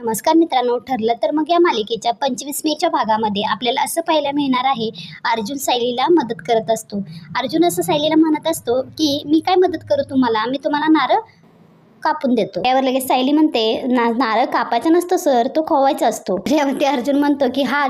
नमस्कार मित्रांनो ठरलं तर मग या मालिकेच्या पंचवीस मेच्या भागामध्ये आपल्याला असं पाहायला मिळणार आहे अर्जुन सायलीला मदत करत असतो. अर्जुन असं सायलीला म्हणत असतो की मी काय मदत करू तुम्हाला? मी तुम्हाला नारळ कापून देतो. त्यावर लगेच सायली म्हणते ना नारळ कापायचा नसतो सर तो खोवायचा असतो. त्यावरती अर्जुन म्हणतो की हा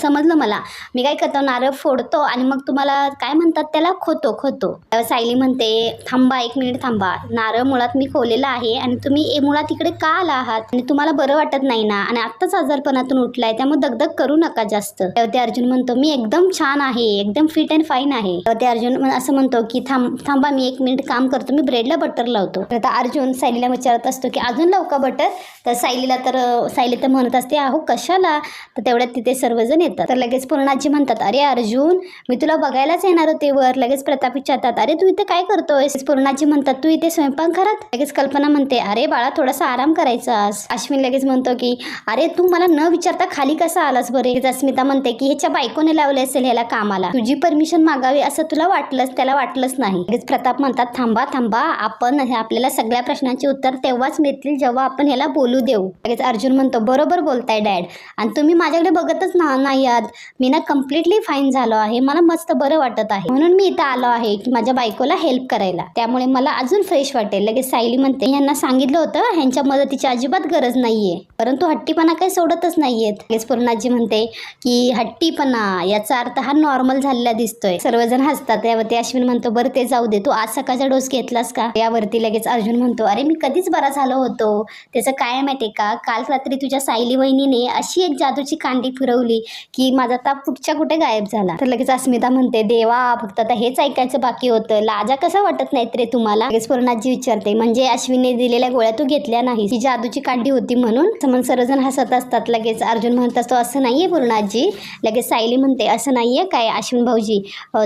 समजलं मला. मी काय करतो नारळ फोडतो आणि मग तुम्हाला काय म्हणतात त्याला खोतो खोतो. त्यावर सायली म्हणते थांबा एक मिनिट थांबा. नारळ मुळात मी खोवलेला आहे आणि तुम्ही ए मुळात इकडे का आला आहात? आणि तुम्हाला बरं वाटत नाही ना? आणि आत्ताच आजारपणातून उठलाय त्यामुळे दगदग करू नका जास्त. त्यावर ते अर्जुन म्हणतो मी एकदम छान आहे एकदम फिट अँड फाईन आहे. तेव्हा ते अर्जुन असं म्हणतो की थांब थांबा मी एक मिनिट काम करतो मी ब्रेडला बटर लावतो. तर आता अर्जुन सायलीला विचारत असतो की अजून लावू का बटर? तर सायलीला तर सायली तर म्हणत असते अहो कशाला? तर तेवढ्यात तिथे सर्वजण येतात. तर लगेच पूर्णाजी म्हणतात अरे अर्जुन मी तुला बघायलाच येणार होते वर. लगेच प्रताप विचारतात अरे तू इथे काय करतोय पूर्णाजी म्हणतात तू इथे स्वयंपाकघरात लगेच कल्पना म्हणते अरे बाळा थोडासा आराम करायचा अश्विन लगेच म्हणतो की अरे तू मला न विचारता खाली कसा आलास बरे? अस्मिता म्हणते की ह्याच्या बायकोने लावले असेल ह्याला कामाला. तुझी परमिशन मागावी असं तुला वाटलंच त्याला वाटलंच नाही. लगेच प्रताप म्हणतात थांबा थांबा आपण हे आपल्याला सगळ्या प्रश्नांची उत्तर तेव्हाच मिळतील जेव्हा आपण ह्याला बोलू देऊ. लगेच अर्जुन म्हणतो बरोबर बोलताय डॅड. आणि तुम्ही माझ्याकडे बघतच ना नाही आहात. मी ना कम्प्लिटली फाईन झालो आहे. मला मस्त बरं वाटत आहे. म्हणून मी इथं आलो आहे की माझ्या बायकोला हेल्प करायला. त्यामुळे मला अजून फ्रेश वाटेल. लगेच सायली म्हणते यांना सांगितलं होतं ह्यांच्या मदतीची अजिबात गरज नाहीये. परंतु हट्टीपणा काही सोडतच नाहीयेत. लगेच पूर्णाजी म्हणते की हट्टीपणा याचा अर्थ हा नॉर्मल झालेला दिसतोय. सर्वजण हसतात. यावरती अश्विन म्हणतो बरं ते जाऊ दे. तू आज सकाळचा डोस घेतलास का? यावरती लगेच अर्जुन म्हणतो अरे मी कधीच बरा झालो होतो. त्याचं काय आहे माहितीये का? काल रात्री तुझ्या सायली वहिनीने अशी एक जादूची कांडी फिरवली की माझा ताप कुठच्या कुठे गायब झाला. तर लगेच अस्मिता म्हणते देवा फक्त आता हेच ऐकायचं बाकी होतं. लाजा कसं वाटत नाहीत रे तुम्हाला? लगेच पूर्णाजी विचारते म्हणजे अश्विनने दिलेल्या गोळ्या तू घेतल्या नाही ही जादूची कांडी होती म्हणून? समज सर्वजण हसत असतात. लगेच अर्जुन म्हणत असतो असं नाहीये पूर्णाजी. लगेच सायली म्हणते असं नाहीये काय अश्विन भाऊजी?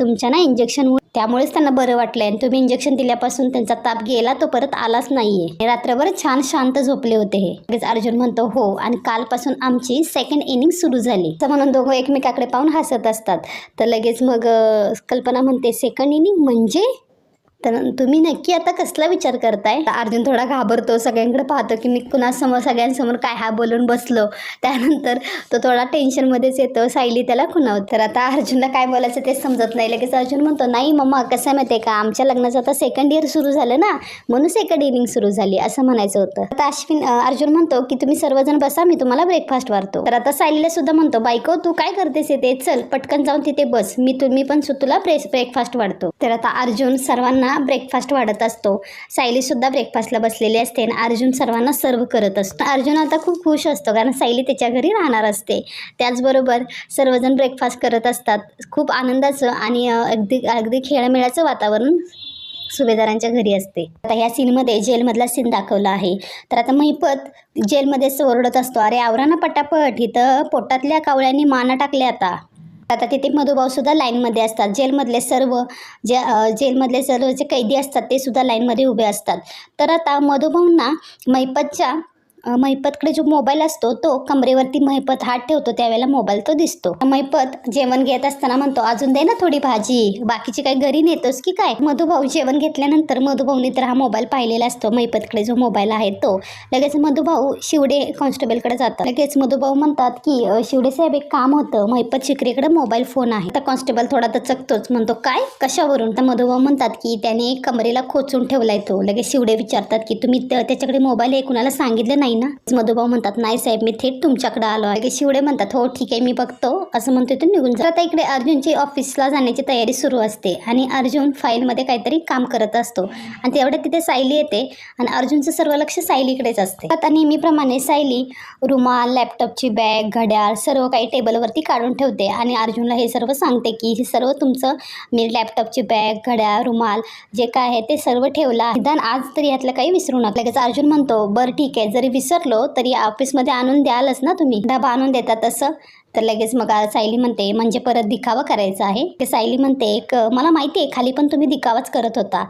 तुमच्या ना इंजेक्शन त्यामुळेच त्यांना बरं वाटलंय. आणि तुम्ही इंजेक्शन दिल्यापासून त्यांचा ताप गेला तो परत आलाच नाहीये. रात्रभर छान शांत झोपले होते हे. लगेच अर्जुन म्हणतो हो. आणि कालपासून आमची सेकंड इनिंग सुरू झाली. तर म्हणून दोघं एकमेकाकडे पाहून हसत असतात. तर लगेच मग कल्पना म्हणते सेकंड इनिंग म्हणजे तर तुम्ही नक्की आता कसला विचार करताय? अर्जुन थोडा घाबरतो सगळ्यांकडे पाहतो की मी कुणासमोर सगळ्यांसमोर काय हा बोलून बसलो. त्यानंतर तो थोडा टेन्शनमध्येच येतो. सायली त्याला खुणावत तर आता अर्जुनला काय बोलायचं तेच समजत नाही. लगेच अर्जुन म्हणतो नाही मम्मा कसं आहे माहिती आहे का? आमच्या लग्नाचं आता सेकंड इयर सुरू झालं ना म्हणून सेकंड इनिंग सुरू झाली असं म्हणायचं होतं. आता अश्विन अर्जुन म्हणतो की तुम्ही सर्वजण बसा मी तुम्हाला ब्रेकफास्ट वाढतो. तर आता सायलीला सुद्धा म्हणतो बायको तू काय करतेस येते चल पटकन जाऊन तिथे बस. मी तुम्ही पण तुला ब्रेस ब्रेकफास्ट वाढतो. तर आता अर्जुन सर्वांना ब्रेकफास्ट वाढत असतो. सायलीसुद्धा ब्रेकफास्टला बसलेली असते आणि अर्जुन सर्वांना सर्व करत असतो. अर्जुन आता खूप खुश असतो कारण सायली त्याच्या घरी राहणार असते. त्याचबरोबर सर्वजण ब्रेकफास्ट करत असतात. खूप आनंदाचं आणि अगदी अगदी खेळमेळाचं वातावरण सुभेदारांच्या घरी असते. आता ह्या सीनमध्ये जेलमधला सीन दाखवला आहे. तर आता महिपत जेलमध्ये ओरडत असतो. अरे आवरा ना पटापट. इथं पोटातल्या कावळ्यांनी माना टाकल्या आता. आता तिथे मधुभाऊ सुद्धा लाईनमध्ये असतात. जेलमधले सर्व जे जेलमधले सर्व जे कैदी असतात ते सुद्धा लाईनमध्ये उभे असतात. तर आता मधुभाऊंना मैपतच्या महिपतकडे जो मोबाईल असतो तो कमरेवरती महिपत हात ठेवतो त्यावेळेला मोबाईल तो दिसतो. महिपत जेवण घेत असताना म्हणतो अजून दे ना थोडी भाजी बाकीची काही घरी नेतोस की काय? मधुभाऊ जेवण घेतल्यानंतर मधुभाऊने तर हा मोबाईल पाहिलेला असतो महिपतकडे जो मोबाईल आहे तो. लगेच मधुभाऊ शिवडे कॉन्स्टेबलकडे जातात. लगेच मधुभाऊ म्हणतात की शिवडे साहेब एक काम होतं महिपत शिकरेकडे मोबाईल फोन आहे. तर कॉन्स्टेबल थोडा तर चकतोच म्हणतो काय? कशावरून? तर मधुभाऊ म्हणतात की त्याने कमरेला खोचून ठेवलाय तो. लगेच शिवडे विचारतात की तुम्ही त्याच्याकडे मोबाईल हे कुणाला सांगितलं नाही ना? मधुभाऊ म्हणतात नाही साहेब मी थेट तुमच्याकडे आलो आहे. शिवडे म्हणतात हो ठीक आहे मी बघतो. असं म्हणतो तो निघून जात. आता इकडे अर्जुनची ऑफिसला जाण्याची तयारी सुरू असते आणि अर्जुन फाईलमध्ये काहीतरी काम करत असतो. आणि तेवढ्यात तिथे सायली येते आणि अर्जुनचं सर्व लक्ष सायलीकडेच असते. आता नेहमीप्रमाणे सायली रुमाल लॅपटॉपची बॅग घड्याळ सर्व काही टेबलवरती काढून ठेवते आणि अर्जुनला हे सर्व सांगते की हे सर्व तुमचं मी लॅपटॉपची बॅग घड्याळ रुमाल जे काय आहे ते सर्व ठेवलं निदान आज तरी यातलं काही विसरू नका. लगेच अर्जुन म्हणतो बरं ठीक आहे जरी विसरलो तरी ऑफिसमध्ये आणून द्यालच ना तुम्ही. डबा आणून देता तसं. तर लगेच मग सायली म्हणते म्हणजे परत दिखावा करायचा आहे? ते सायली म्हणते एक मला माहिती आहे खाली पण तुम्ही दिखावाच करत होता.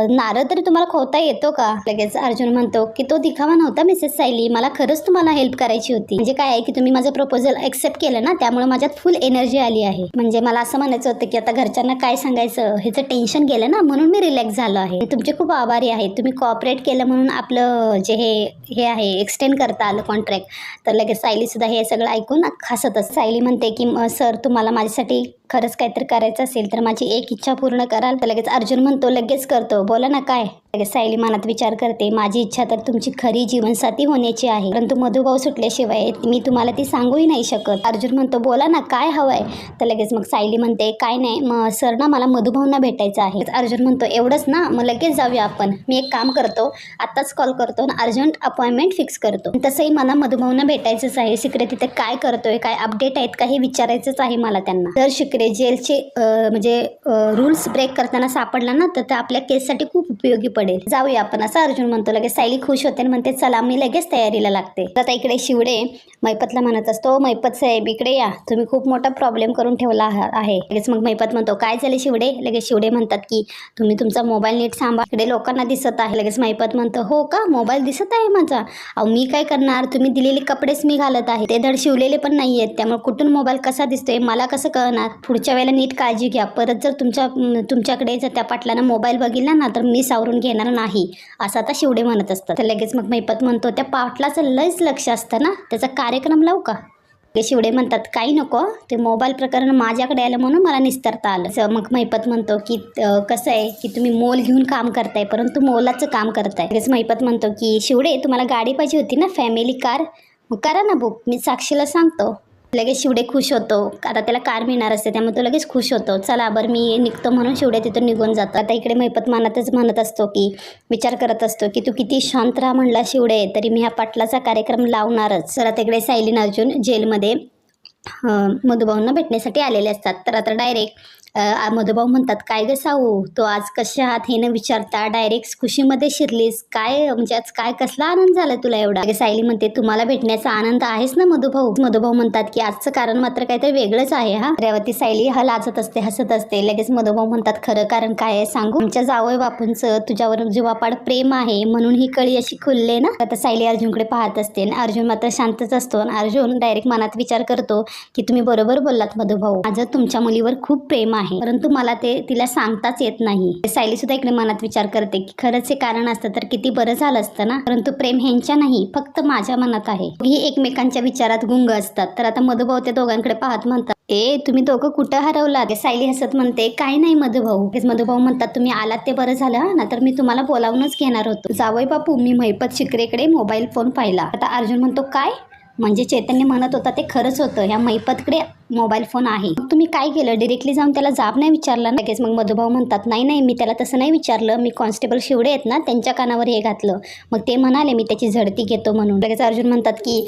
नारळ तरी तुम्हाला खोता येतो का? लगेच अर्जुन म्हणतो की तो दिखावा नव्हता मिसेस सायली. मला खरंच तुम्हाला हेल्प करायची होती. म्हणजे काय आहे की तुम्ही माझं प्रपोजल एक्सेप्ट केलं ना त्यामुळे माझ्यात फुल एनर्जी आली आहे. म्हणजे मला असं म्हणायचं होतं की आता घरच्यांना काय सांगायचं? ह्याचं टेन्शन गेलं ना म्हणून मी रिलॅक्स झालो आहे. तुमचे खूप आभारी आहे तुम्ही कॉपरेट केलं म्हणून आपलं जे हे हे आहे एक्सटेंड करता आलं कॉन्ट्रॅक्ट तर लगेच सायली सुद्धा हे सगळं ऐकून हसत सायली म्हणते की सर तुम्हाला माझ्यासाठी खरंच काहीतरी करायचं असेल तर माझी एक इच्छा पूर्ण कराल. तर लगेच अर्जुन म्हणतो लगेच करतो. बोला ना काय? लगेच सायली मनात विचार करते माझी इच्छा तर तुमची खरी जीवनसाथी होण्याची आहे. परंतु मधुभाऊ सुटल्याशिवाय मी तुम्हाला ती सांगूही नाही शकत. अर्जुन म्हणतो बोला ना काय हवंय? तर लगेच मग सायली म्हणते काय नाही मग सर ना मला मधुभाऊंना भेटायचं आहे. अर्जुन म्हणतो एवढंच ना? मग लगेच जाऊया आपण. मी एक काम करतो आत्ताच कॉल करतो आणि अर्जंट अपॉइंटमेंट फिक्स करतो. तसंही मला मधुभाऊंना भेटायचंच आहे. सिक्रेट तिथे काय करतोय काय अपडेट आहेत का हे विचारायचंच आहे मला त्यांना. जर इकडे जेलचे म्हणजे रूल्स ब्रेक करताना सापडला ना तर आपल्या केससाठी खूप उपयोगी पडेल. जाऊया आपण असं अर्जुन म्हणतो लगेच सायली खुश होते आणि म्हणते चला मी लगेच तयारीला लागते. तर आता इकडे शिवडे मैपतला म्हणत असतो मैपत साहेब इकडे या. तुम्ही खूप मोठा प्रॉब्लेम करून ठेवला आहा- आहे. लगेच मग मैपत म्हणतो काय झाले शिवडे? लगेच शिवडे म्हणतात की तुम्ही तुमचा मोबाईल नीट सांभाळ. इकडे लोकांना दिसत आहे. लगेच मैपत म्हणतो हो का? मोबाईल दिसत आहे माझा. अहो मी काय करणार? तुम्ही दिलेले कपडेच मी घालत आहे. ते धड शिवलेले पण नाही आहेत त्यामुळे कुठून मोबाईल कसा दिसतोय? मला कसं कळणार? पुढच्या वेळेला नीट काळजी घ्या. परत जर तुमच्या तुमच्याकडे जर त्या पाटलानं मोबाईल बघितला ना तर मी सावरून घेणार नाही. असं आता शिवडे म्हणत असतात. तर लगेच मग मैपत म्हणतो त्या पाटलाचं लयच लक्ष असतं ना? त्याचा कार्यक्रम लावू का? शिवडे म्हणतात काही नको. ते मोबाईल प्रकरण माझ्याकडे आलं म्हणून मला निस्तारता आलं. मग महिपत म्हणतो की कसं आहे? की तुम्ही मोल घेऊन काम करताय परंतु मोलाचं काम करताय. लगेच महिपत म्हणतो की शिवडे तुम्हाला गाडी पाहिजे होती ना? फॅमिली कार मग करा ना बुक. मी साक्षीला सांगतो. लगेच शिवडे खुश होतो. आता त्याला कार मिळणार असते त्यामुळे तो लगेच खुश होतो. चला बरं मी निघतो म्हणून शिवडे तिथून निघून जातो. आता इकडे मैपत मनातच म्हणत असतो की विचार करत असतो की तू किती शांत राहा म्हणला शिवडे. तरी मी ह्या पाटलाचा कार्यक्रम लावणारच. तर आता इकडे सायलीन अर्जुन जेलमध्ये मधुभाऊंना भेटण्यासाठी आलेले असतात. तर आता डायरेक्ट मधुभाऊ म्हणतात काय ग साऊ तो आज कशा आहात हे न विचारता डायरेक्ट खुशीमध्ये शिरलीस. काय म्हणजे आज काय कसला आनंद झाला तुला एवढा? सायली म्हणते तुम्हाला भेटण्याचा आनंद आहेच ना मधुभाऊ? मधुभाऊ म्हणतात की आजचं कारण मात्र काहीतरी वेगळंच आहे हा. रेवती सायली हा लाजत असते हसत असते. लगेच मधुभाऊ म्हणतात खरं कारण काय आहे सांगू? आमच्या जावय बापूंचं तुझ्यावर जीवापाड प्रेम आहे म्हणून ही कळी अशी खुलले ना? आता सायली अर्जुनकडे पाहत असते आणि अर्जुन मात्र शांतच असतो आणि अर्जुन डायरेक्ट मनात विचार करतो की तुम्ही बरोबर बोललात मधुभाऊ. माझं तुमच्या मुलीवर खूप प्रेम आहे. परंतु मला ते तिला सांगताच येत नाही. सायली सुद्धा इकडे मनात विचार करते की खरंच हे कारण असतं तर किती बरं झालं असतं ना? परंतु प्रेम ह्यांच्या नाही फक्त माझ्या मनात आहे. ही एकमेकांच्या विचारात गुंग असतात. तर आता मधुभाऊ त्या दोघांकडे पाहत म्हणतात ए तुम्ही दोघं कुठं हरवलात? सायली हसत म्हणते काय नाही मधुभाऊ. मधुभाऊ म्हणतात तुम्ही आलात ते बरं झालं ना? तर मी तुम्हाला बोलावूनच घेणार होतो. जावई बापू मी महिपत शिकरेकडे मोबाईल फोन पाहिला. आता अर्जुन म्हणतो काय? म्हणजे चैतन्य म्हणत होता ते खरंच होतं. ह्या महिपतकडे मोबाईल फोन आहे. तुम्ही काय केलं? डिरेक्टली जाऊन त्याला जाब नाही विचारला लगेच मग मधुभाऊ म्हणतात नाही नाही मी त्याला तसं नाही विचारलं. मी कॉन्स्टेबल शिवडे आहेत ना त्यांच्या कानावर हे घातलं. मग ते म्हणाले मी त्याची झडती घेतो म्हणून. लगेच अर्जुन म्हणतात की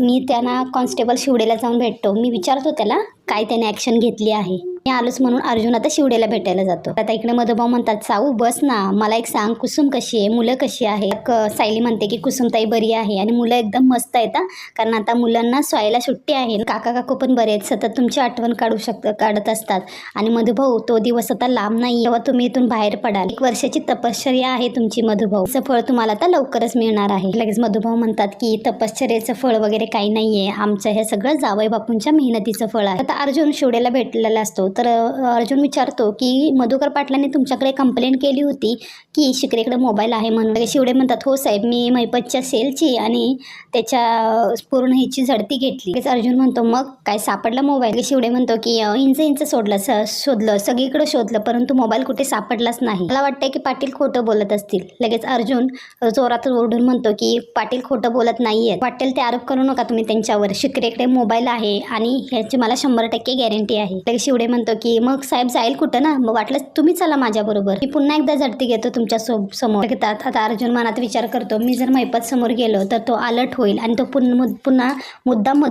मी त्यांना कॉन्स्टेबल शिवडेला जाऊन भेटतो. मी विचारतो त्याला काय त्याने ॲक्शन घेतली आहे? मी आलोच म्हणून अर्जुन आता शिवडेला भेटायला जातो. आता इकडे मधुभाऊ म्हणतात साऊ बस ना. मला एक सांग कुसुम कशी आहे? मुलं कशी आहे क- सायली म्हणते की कुसुमताई बरी आहे आणि मुलं एकदम मस्त आहेत कारण आता मुलांना स्वायला सुट्टी आहे. काका काकू पण बरे आहेत. सतत तुमची आठवण काढू शक काढत असतात. आणि मधुभाऊ तो दिवस आता लांब नाही. तेव्हा तुम्ही इथून बाहेर पडाल एक वर्षाची तपश्चर्या आहे तुमची मधुभाऊ. फळ तुम्हाला आता लवकरच मिळणार आहे. लगेच मधुभाऊ म्हणतात की तपश्चर्याचं फळ वगैरे काही नाहीये. आमचं हे सगळं जावई बापूंच्या मेहनतीचं फळ आहे. आता अर्जुन शिवडेला भेटलेला असतो. तर अर्जुन विचारतो की मधुकर पाटलांनी तुमच्याकडे कंप्लेंट केली होती की शिकरेकडे मोबाईल आहे म्हणून. शिवडे म्हणतात हो साहेब मी मैपतच्या सेलची आणि त्याच्या पूर्ण हिची झडती घेतली. लगेच अर्जुन म्हणतो मग काय सापडला मोबाईल शिवडे म्हणतो की इंच इंच सोडलं स शोधलं सगळीकडे शोधलं परंतु मोबाईल कुठे सापडलाच नाही. मला वाटतंय की पाटील खोटं बोलत असतील. लगेच अर्जुन जोरात ओरडून म्हणतो की पाटील खोटं बोलत नाहीये वाटेल ते आरोप करू नका तुम्ही त्यांच्यावर. शिकरेकडे मोबाईल आहे आणि ह्याची मला शंभर टक्के गॅरंटी आहे. शिवडे म्हणतो की मग साहेब जाईल कुठं ना? मग वाटलं तुम्ही चला माझ्याबरोबर मी पुन्हा एकदा झडती घेतो तुमच्यासमोर. घेतात. आता अर्जुन मनात विचार करतो मी जर मैपत समोर गेलो तर तो अलर्ट होईल आणि तो पुन्हा पुन्हा मुद्दाम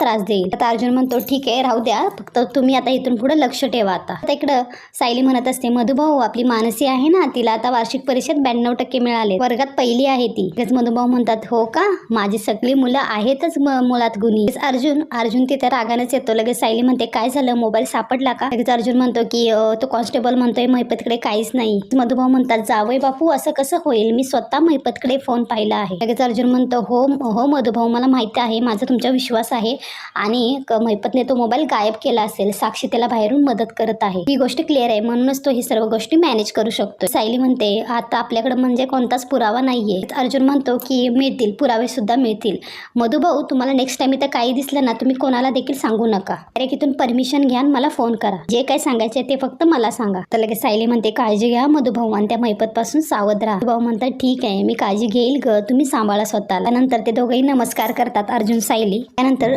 त्रास देईल. आता अर्जुन म्हणतो ठीक आहे राहू द्या. फक्त तुम्ही आता इथून पुढे लक्ष ठेवा आता. आता इकडं सायली म्हणत असते मधुभाऊ आपली मानसी आहे ना? तिला आता वार्षिक परीक्षेत ब्याण्णव टक्के मिळाले. वर्गात पहिली आहे ती. मधुभाऊ म्हणतात हो का? माझी सगळी मुलं आहेतच मुळात मुलात गुणी अर्जुन अर्जुन तिथे रागानेच येतो लगेच सायली म्हणते काय झालं? मोबाईल सापडला का? अर्जुन म्हणतो की तो कॉन्स्टेबल म्हणतोय महिपतकडे काहीच नाही. मधुभाऊ म्हणतात जावय बापू असं कसं होईल? मी स्वतः महिपतकडे फोन पाहिला आहे. लगेच अर्जुन म्हणतो हो हो मधुभाऊ मला माहिती आहे माझा तुमचा विश्वास आहे आणि महिपतने तो मोबाईल गायब केला असेल साक्षी त्याला बाहेरून मदत करत आहे. ही गोष्ट क्लिअर आहे म्हणूनच तो ही सर्व गोष्टी मॅनेज करू शकतो सायली म्हणते आता आपल्याकडे म्हणजे कोणताच पुरावा नाहीये. अर्जुन म्हणतो की मिळतील पुरावे सुद्धा मिळतील. मधुभाऊ तुम्हाला नेक्स्ट टाइम इथं काही दिसलं ना तुम्ही कोणाला देखील सांगू नका. डायरेक्ट इथून परमिशन घ्या आणि मला फोन करा. जे काय सांगायचे ते फक्त मला सांगा. तर लगेच सायली म्हणते काळजी घ्या मधुभाऊ आणि त्या मैपत पासून सावध राहा. मधुभाऊ म्हणतात ठीक आहे मी काळजी घेईल ग तुम्ही सांभाळा स्वतःला. त्यानंतर ते दोघंही नमस्कार करतात अर्जुन सायली. त्यानंतर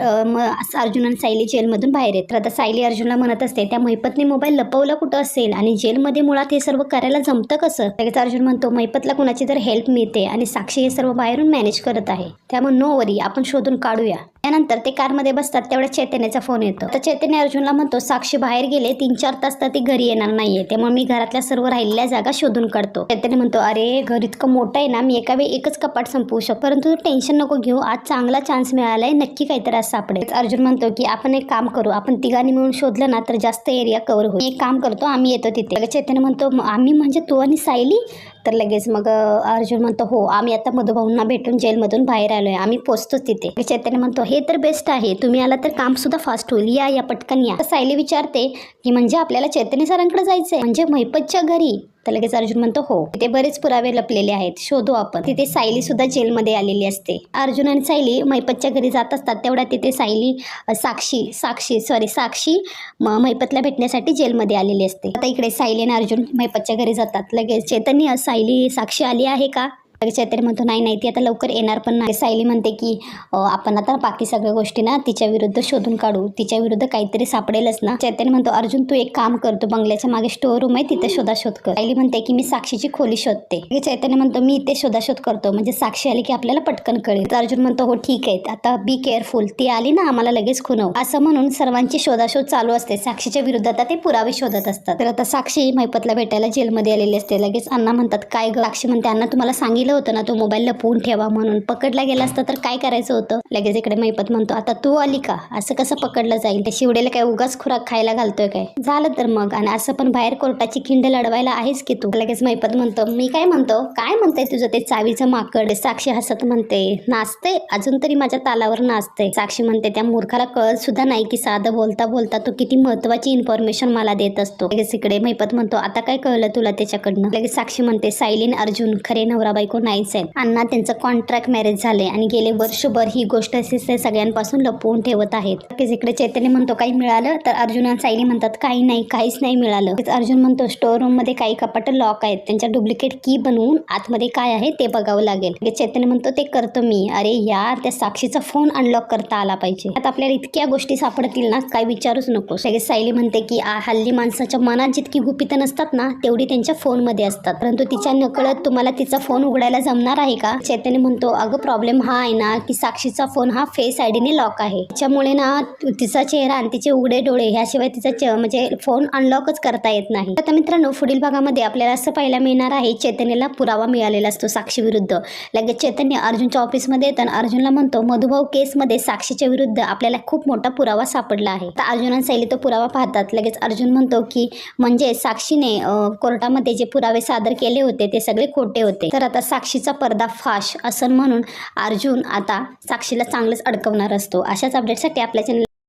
अर्जुन आणि सायली जेलमधून बाहेर येत आता सायली अर्जुनला म्हणत असते त्या मैपतने मोबाईल लपवला कुठं असेल आणि जेलमध्ये मुळात हे सर्व करायला जमतं कसं? लगेच अर्जुन म्हणतो मैपतला कुणाची तर हेल्प मिळते आणि साक्षी हे सर्व बाहेरून मॅनेज करत आहे. त्यामुळे नो वरी आपण शोधून काढूया. त्यानंतर ते कारमध्ये बसतात तेवढ्या चैतन्याचा फोन येतो. तर चैतन्य अर्जुनला म्हणतो साक्षी बाहेर गेले तीन चार तास तर ती घरी येणार नाहीये. त्यामुळे मी घरातल्या सर्व राहिलेल्या जागा शोधून काढतो. चैतन्य म्हणतो अरे घर इतकं मोठं आहे ना मी एका वेळी एकच कपाट संपवू शकतो. परंतु टेन्शन नको घेऊ आज चांगला चान्स मिळालाय नक्की काहीतरी आज सापडेल. अर्जुन म्हणतो की आपण एक काम करू आपण तिघांनी मिळून शोधलं ना तर जास्त एरिया कव्हर होईल. एक काम करतो आम्ही येतो तिथे. चैतन्य म्हणतो आम्ही म्हणजे तू आणि सायली तर लगेच मग अर्जुन म्हणतो हो आम्ही आता मधुभाऊंना भेटून जेलमधून बाहेर आलोय. आम्ही पोचतोच तिथे. चैतन्य म्हणतो हे तर बेस्ट आहे. तुम्ही आला तर काम सुद्धा फास्ट होईल. या या पटकन या. सायली विचारते की म्हणजे आपल्याला चैतन्य सरांकडे जायचंय? म्हणजे महिपतच्या घरी. तर लगेच अर्जुन म्हणतो हो तिथे बरेच पुरावे लपलेले आहेत. शोधू आपण. तिथे सायली सुद्धा जेलमध्ये आलेली असते. अर्जुन आणि सायली मैपतच्या घरी जात असतात. तेवढ्या तिथे सायली साक्षी साक्षी सॉरी साक्षी म मैपतला भेटण्यासाठी जेलमध्ये आलेली असते. आता इकडे सायली आणि अर्जुन मैपतच्या घरी जातात. लगेच चैतन्य सायली साक्षी आली आहे का? लगेच चैतन्य म्हणतो नाही नाही ती आता लवकर येणार पण नाही. सायली म्हणते की आपण आता बाकी सगळ्या गोष्टी ना तिच्या विरुद्ध शोधून काढू. तिच्या विरुद्ध काहीतरी सापडेलच ना. चैतन्य म्हणतो अर्जुन तू एक काम करतो बंगल्याच्या मागे स्टोर रूम आहे तिथे शोधाशोध कर. सायली म्हणते की मी साक्षीची खोली शोधते. चैतन्य म्हणतो मी इथे शोधाशोध करतो. म्हणजे साक्षी आली की आपल्याला पटकन कळेल. तर अर्जुन म्हणतो हो ठीक आहे. आता बी केअरफुल ती आली ना आम्हाला लगेच खुनव असं म्हणून सर्वांची शोधाशोध चालू असते. साक्षीच्या विरुद्ध आता ते पुरावे शोधत असतात. तर आता साक्षी मैपतला भेटायला जेलमध्ये आलेली असते. लगेच अण्णा म्हणतात काय ग? साक्षी म्हणते अण्णा तुम्हाला सांगितलं होतं ना तो मोबाईल लपवून ठेवा म्हणून. पकडला गेला असता तर काय करायचं होतं? लगेच इकडे मैपत म्हणतो आता तू आली का? असं कसं पकडलं जाईल? त्या शिवडेला काय उगाच खुराक खायला घालतोय काय? झालं तर मग. आणि असं पण बाहेर कोर्टाची खिंड लढवायला आहेस की तू? लगेच मैपत म्हणतो मी काय म्हणतो? काय म्हणते तुझं ते चावीचं माकड? साक्षी हसत म्हणते नाचते अजून तरी माझ्या तालावर नाचते साक्षी म्हणते त्या मूर्खाला कळत सुद्धा नाही की साधं बोलता बोलता तो किती महत्वाची इन्फॉर्मेशन मला देत असतो. लगेच इकडे मैपत म्हणतो आता काय कळलं तुला त्याच्याकडनं? लगेच साक्षी म्हणते सायलीन अर्जुन खरे नवरा बायको नाहीच आहेत. अण्णा त्यांचं कॉन्ट्रॅक्ट मॅरेज झाले आणि गेले वर्षभर ही गोष्ट ते सगळ्यांपासून लपवून ठेवत आहेत. इकडे चैतन्य म्हणतो काही मिळालं तर अर्जुन आणि सायली म्हणतात काही नाही काहीच नाही मिळालं. अर्जुन म्हणतो स्टोर रूममध्ये काही कपाट लॉक आहेत. त्यांच्या डुप्लिकेट की बनवून आतमध्ये काय आहे ते बघावं लागेल. चैतन्य म्हणतो ते करतो मी. अरे यार त्या साक्षीचा फोन अनलॉक करता आला पाहिजे. आता आपल्याला इतक्या गोष्टी सापडतील ना काय विचारूच नको लगेच सायली म्हणते की हल्ली माणसाच्या मनात जितकी गुपित नसतात ना तेवढी त्यांच्या फोनमध्ये असतात. परंतु तिच्या नकळत तुम्हाला तिचा फोन उघडायला जमणार आहे का? चैतन्य म्हणतो अगं प्रॉब्लेम हा आहे ना की साक्षीचा फोन हा फेस आयडीने लॉक आहे. त्याच्यामुळे ना तिचा चेहरा आणि तिचे उघडे डोळे ह्याशिवाय तिचा म्हणजे फोन अनलॉकच करता येत नाही. आता मित्रांनो पुढील भागामध्ये आपल्याला असं पाहायला मिळणार आहे चैतन्यला पुरावा मिळालेला असतो साक्षी विरुद्ध. लगेच चैतन्य अर्जुनच्या ऑफिसमध्ये येतं आणि अर्जुनला म्हणतो मधुभाऊ केसमध्ये साक्षीच्या विरुद्ध आपल्याला खूप मोठा पुरावा सापडला आहे. तर अर्जुन आणि शैली तो पुरावा पाहतात. लगेच अर्जुन म्हणतो की म्हणजे साक्षीने कोर्टामध्ये जे पुरावे सादर केले होते ते सगळे खोटे होते. तर आता साक्षीचा पर्दाफाश असं म्हणून अर्जुन आता साक्षीला चांगलंच अडकवणार असतो. अशाच अपडेटसाठी आपल्या चॅनल